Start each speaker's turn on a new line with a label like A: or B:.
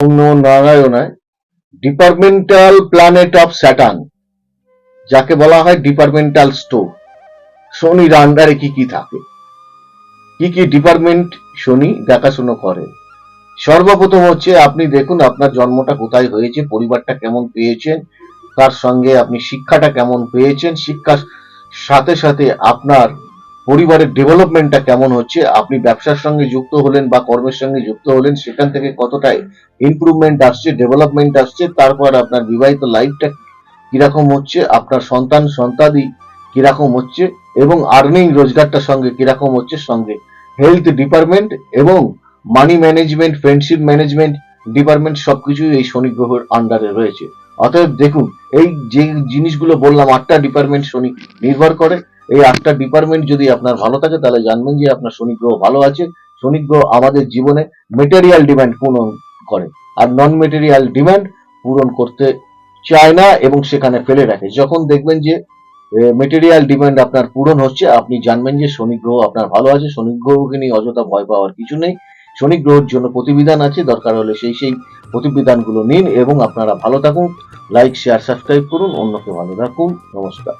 A: নারায়ণায় departmental planet of Saturn যাকে বলা হয় ডিপার্টমেন্টাল স্টোর শনির আন্ডারে কি কি থাকে? কি কি ডিপার্টমেন্ট শনি দেখাশুনো করে? সর্বপ্রথম হচ্ছে আপনি দেখুন আপনার জন্মটা কোথায় হয়েছে, পরিবারটা কেমন পেয়েছেন, তার সঙ্গে আপনি শিক্ষাটা কেমন পেয়েছেন, শিক্ষার সাথে সাথে আপনার পরিবারের ডেভেলপমেন্টটা কেমন হচ্ছে? আপনি ব্যবসার সঙ্গে যুক্ত হলেন বা কর্মের সঙ্গে যুক্ত হলেন, সেখান থেকে কতটা ইমপ্রুভমেন্ট আসছে ডেভেলপমেন্ট আসছে, তারপর আপনার বিবাহিত লাইফটা কীরকম হচ্ছে, আপনার সন্তান, সন্তাদি কীরকম হচ্ছে, এবং আর্নিং রোজগারটার সঙ্গে কীরকম হচ্ছে, সঙ্গে হেলথ ডিপার্টমেন্ট এবং money management friendship management department সবকিছুই এই শনি গ্রহের আন্ডারে রয়েছে। অতএব দেখুন, এই যে জিনিসগুলো বললাম, আটটা ডিপার্টমেন্ট শনি নির্ভর করে। এই আটটা ডিপার্টমেন্ট যদি আপনার ভালো থাকে, তাহলে জানবেন যে আপনার শনি গ্রহ ভালো আছে। শনি গ্রহ আমাদের জীবনে মেটেরিয়াল ডিমান্ড পূরণ করে। আর নন মেটেরিয়াল ডিমান্ড পূরণ করতে চায় না এবং সেখানে ফেলে রাখে। যখন দেখবেন যে মেটেরিয়াল ডিমান্ড আপনার পূরণ হচ্ছে, আপনি জানবেন যে শনি গ্রহ আপনার ভালো আছে। শনি গ্রহকে নিয়ে অযথা ভয় পাওয়ার কিছু নেই। শনি গ্রহের জন্য প্রতিবিধান আছে। দরকার হলে সেই সেই প্রতিবিধানগুলো নিন এবং আপনারা ভালো থাকুন। লাইক শেয়ার সাবস্ক্রাইব করুন। অন্যকে ভালো রাখুন। নমস্কার।